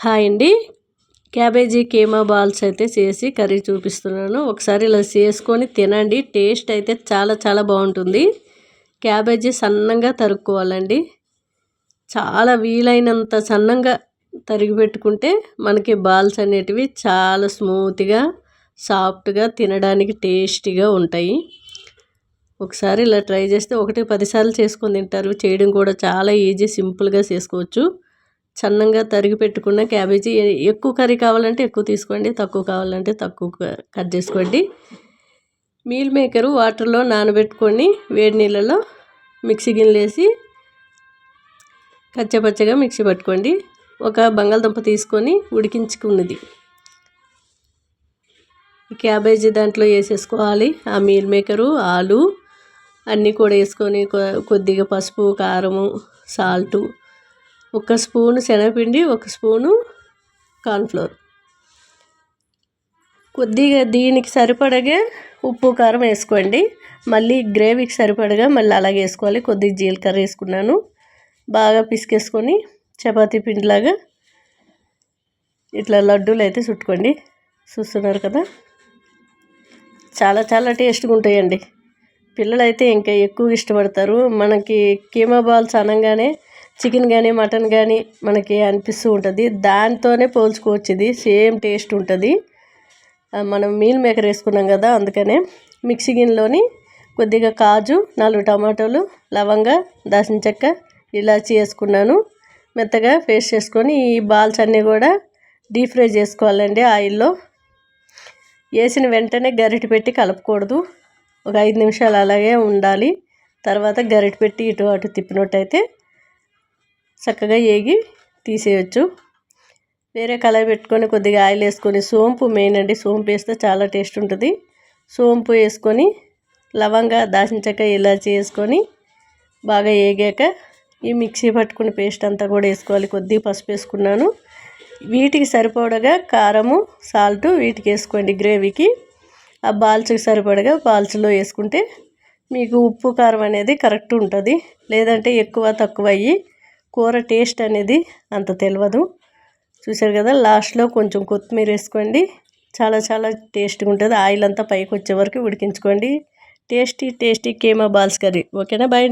Hi అండి. Cabbage keema balls అయితే చేసి కర్రీ చూపిస్తున్నాను. ఒకసారి ఇలా చేసుకొని తినండి. టేస్ట్ అయితే చాలా చాలా బాగుంటుంది. క్యాబేజీ సన్నంగా తరుక్కోవాలండి. చాలా వీలైనంత సన్నంగా తరిగి పెట్టుకుంటే మనకి బాల్స్ అనేటివి చాలా స్మూత్గా సాఫ్ట్గా తినడానికి టేస్టీగా ఉంటాయి. ఒకసారి ఇలా ట్రై చేస్తే ఒకటి పదిసార్లు చేసుకొని తింటారు. చేయడం కూడా చాలా ఈజీ సింపుల్గా చేసుకోవచ్చు. సన్నంగా తరిగి పెట్టుకున్న క్యాబేజీ. ఎక్కువ కర్రీ కావాలంటే ఎక్కువ తీసుకోండి తక్కువ కావాలంటే తక్కువ కట్ చేసుకోండి. మీల్ మేకరు వాటర్లో నానబెట్టుకొని వేడి నీళ్ళలో మిక్సీ గిన్నెలు వేసి కచ్చపచ్చగా మిక్సీ పట్టుకోండి. ఒక బంగాళదుంప తీసుకొని ఉడికించుకున్నది. క్యాబేజీ దాంట్లో వేసేసుకోవాలి. ఆ మీల్ మేకరు ఆలు అన్నీ కూడా వేసుకొని కొద్దిగా పసుపు కారము సాల్టు ఒక స్పూను శనగపిండి ఒక స్పూను కార్న్ఫ్లోర్. కొద్దిగా దీనికి సరిపడగా ఉప్పు కారం వేసుకోండి. మళ్ళీ గ్రేవీకి సరిపడగా మళ్ళీ అలాగే వేసుకోవాలి. కొద్దిగా జీలకర్ర వేసుకున్నాను. బాగా పిసికేసుకొని చపాతీ పిండిలాగా ఇట్లా లడ్డూలు అయితే చుట్టుకోండి. చూస్తున్నారు కదా? చాలా చాలా టేస్ట్గా ఉంటాయండి. పిల్లలైతే ఇంకా ఎక్కువ ఇష్టపడతారు. మనకి కీమా బాల్స్ అనగానే చికెన్ కానీ మటన్ కానీ మనకి అనిపిస్తూ ఉంటుంది. దాంతోనే పోల్చుకోవచ్చు ఇది. సేమ్ టేస్ట్ ఉంటుంది. మనం మీల్ మేకర్ వేసుకున్నాం కదా అందుకనే మిక్సీ గిన్నెలోని కొద్దిగా కాజు నాలుగు టమాటోలు లవంగా దాసిన చెక్క ఇలాచి వేసుకున్నాను. మెత్తగా పేస్ట్ చేసుకొని ఈ బాల్స్ అన్నీ కూడా డీప్ ఫ్రై చేసుకోవాలండి ఆయిల్లో. వేసిన వెంటనే గరిటె పెట్టి కలపకూడదు. ఒక ఐదు నిమిషాలు అలాగే ఉండాలి. తర్వాత గరిటె పెట్టి ఇటు అటు తిప్పినట్టయితే చక్కగా ఏగి తీసేయచ్చు. వేరే కళాయి పెట్టుకొని కొద్దిగా ఆయిల్ వేసుకొని సోంపు మెయిన్ అండి సోంపు వేస్తే చాలా టేస్ట్ ఉంటుంది. సోంపు వేసుకొని లవంగా దాల్చిన చెక్క ఇలాచి వేసుకొని బాగా ఏగాక ఈ మిక్సీ పట్టుకుని పేస్ట్ అంతా కూడా వేసుకోవాలి. కొద్దిగా పసుపు వేసుకున్నాను. వీటికి సరిపడగా కారము సాల్ట్ వీటికి వేసుకోండి గ్రేవీకి. ఆ బాల్స్కి సరిపడగా బాల్స్లో వేసుకుంటే మీకు ఉప్పు కారం అనేది కరెక్ట్ ఉంటుంది. లేదంటే ఎక్కువ తక్కువ అయ్యి కూర టేస్ట్ అనేది అంత తెలియదు చూసారు కదా లాస్ట్లో కొంచెం కొత్తిమీర వేసుకోండి. చాలా చాలా టేస్ట్గా ఉంటుంది. ఆయిల్ అంతా పైకి వచ్చే వరకు ఉడికించుకోండి. Tasty tasty keema balls curry. ఓకేనా? బాయ్